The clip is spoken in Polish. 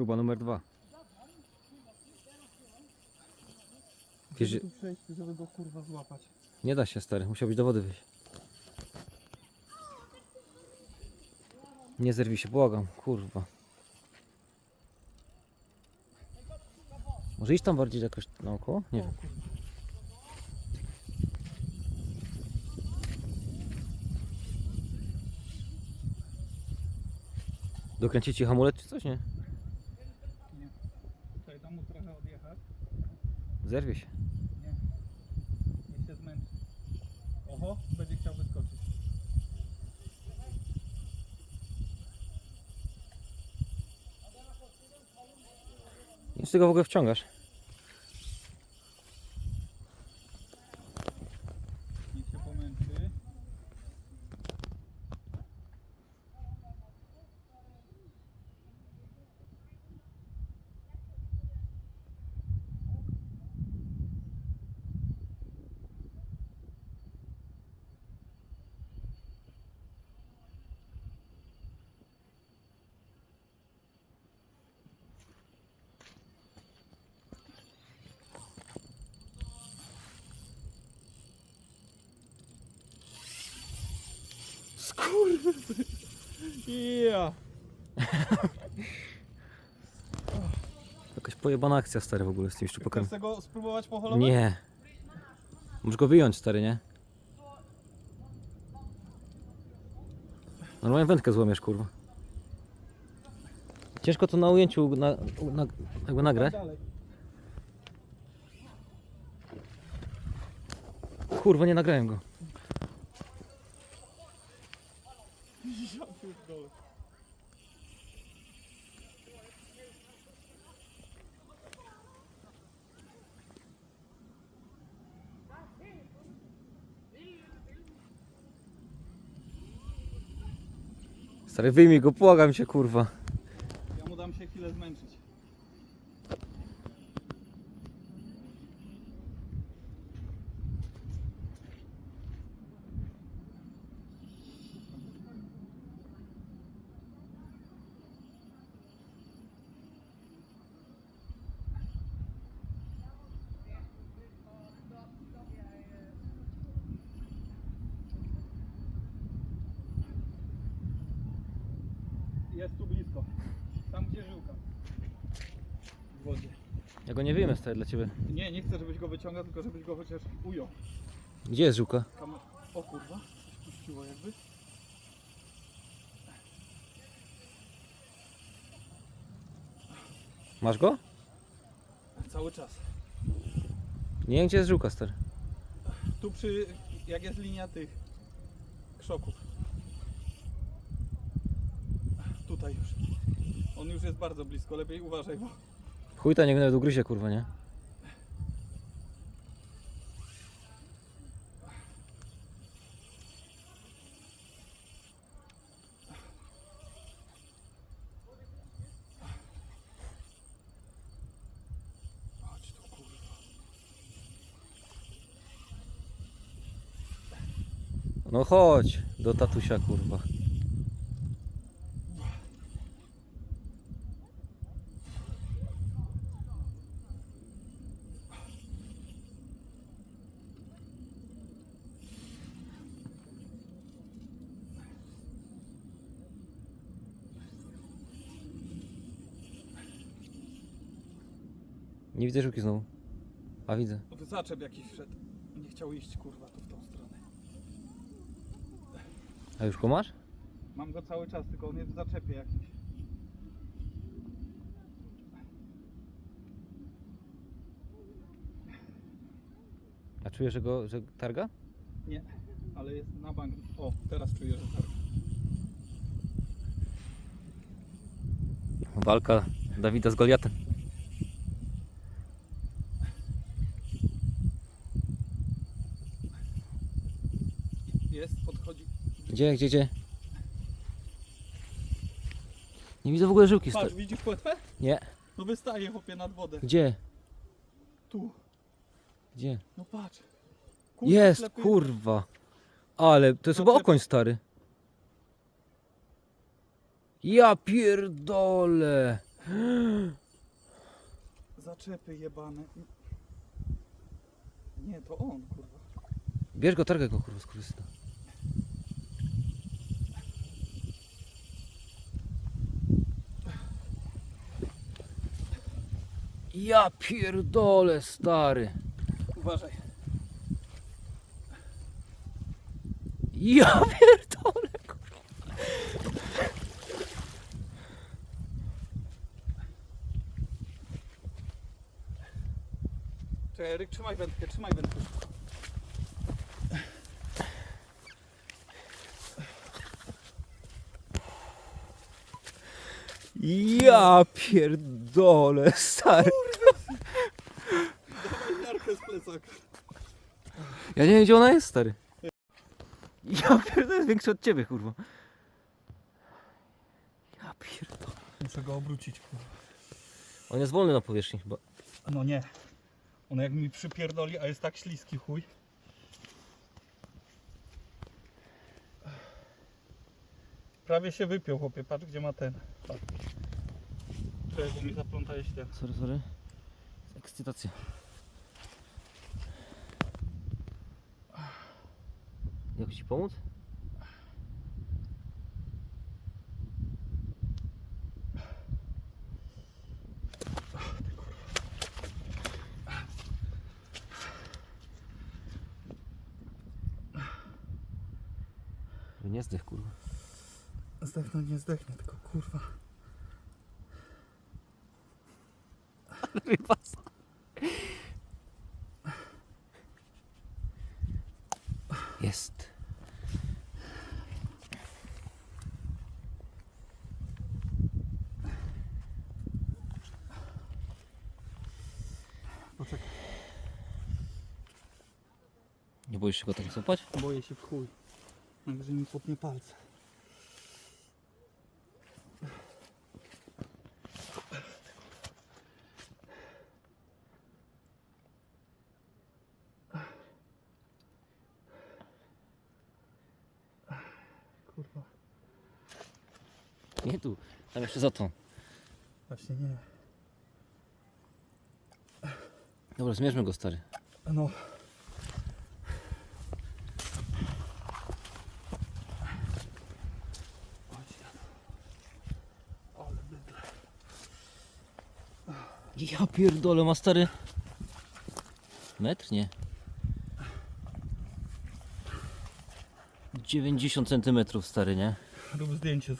Próba numer dwa. Wiesz, Żeby tu przejść, żeby go kurwa złapać. nie da się stary, musiałbyś do wody wyjść. Nie zerwij się, błagam, kurwa. Może iść tam bardziej jakoś naokoło? Nie wiem. Dokręcić ci hamulec czy coś, nie? Nie. Tutaj dam mu trochę odjechać. Zerwie się. Nie. Niech się zmęczy. Oho, będzie chciał wyskoczyć. Nic tego w ogóle wciągasz. Niech się pomęczy. Skurwy. Ja. Jakaś pojebana akcja stary w ogóle z tymi Chcesz szczupakami. tego spróbować poholować? Nie. Możesz go wyjąć stary, nie? Normalnie wędkę złamiesz, kurwa. Ciężko to na ujęciu na, na, jakby nagrać. Dalej. Kurwa, nie nagrałem go. Ja pierdolę. Stary, wyjmij go, błagam się, kurwa. Ja mu dam się chwilę zmęczyć. Jest tu blisko. Tam gdzie żyłka. W wodzie. Ja go nie wyjmę stary dla ciebie. Nie, nie chcę żebyś go wyciągał, tylko żebyś go chociaż ujął. Gdzie jest żółka? Kam... O kurwa, coś puściło jakby. Masz go? Cały czas. Nie wiem, gdzie jest żółka, stary. Tu przy, jak jest linia tych krzoków. Tutaj już. On już jest bardzo blisko, lepiej uważaj, bo Chuj ta niech nawet ugryzie, kurwa, nie? Chodź tu kurwa. No chodź do tatusia, kurwa. Nie widzę żółki znowu. A widzę. Zaczep jakiś wszedł. Nie chciał iść kurwa tu w tą stronę. A już go masz? Mam go cały czas, tylko on jest w zaczepie jakimś. A czujesz, że go że targa? Nie, ale jest na bank. O, teraz czuję, że tak. Walka Dawida z Goliatem. Jest, podchodzi. Gdzie, gdzie, gdzie? Nie widzę w ogóle żyłki. Patrz, widzisz płetwę? Nie. No wystaje chłopie nad wodę. Gdzie? Tu. Gdzie? No patrz. Kurwa, Jest, ślepy- kurwa. Ale to jest No chyba okoń stary. Ja pierdolę. Zaczepy jebane. Nie, to on, kurwa. Bierz go, targaj go, kurwa, skurwysyna. Ja pierdolę, stary. Uważaj. Ja pierdolę, kurwa. Czekaj, Eryk, trzymaj wędkę, trzymaj wędkę. Ja pierdolę, stary. Dawaj miarkę z plecaka. Ja nie wiem, gdzie ona jest, stary. Ja pierdolę, jest większy od ciebie, kurwa. Ja pierdolę. Muszę go obrócić, kurwa. On jest wolny na powierzchni chyba. No nie. On jak mi przypierdoli, a jest tak śliski chuj. Prawie się wypiął, chłopie. Patrz, gdzie ma ten. Patrz. Czekaj, bo mi zaplątałeś ten. Sorry, sorry. Ekscytacja. Jak ci pomóc? Nie zdech, kurwa. Zdechnąć nie zdechnie, tylko kurwa. Rypas. Jest. Poczekaj, Nie boisz się go tak złapać? boję się w chuj. Najwyżej mi popnie palce. Nie tu. Tam jeszcze za tą. właśnie nie. Dobra, zmierzmy go, stary. No. Ja pierdolę, ma stary. Metr? Nie. 90 centymetrów, stary, nie? Rób zdjęcie,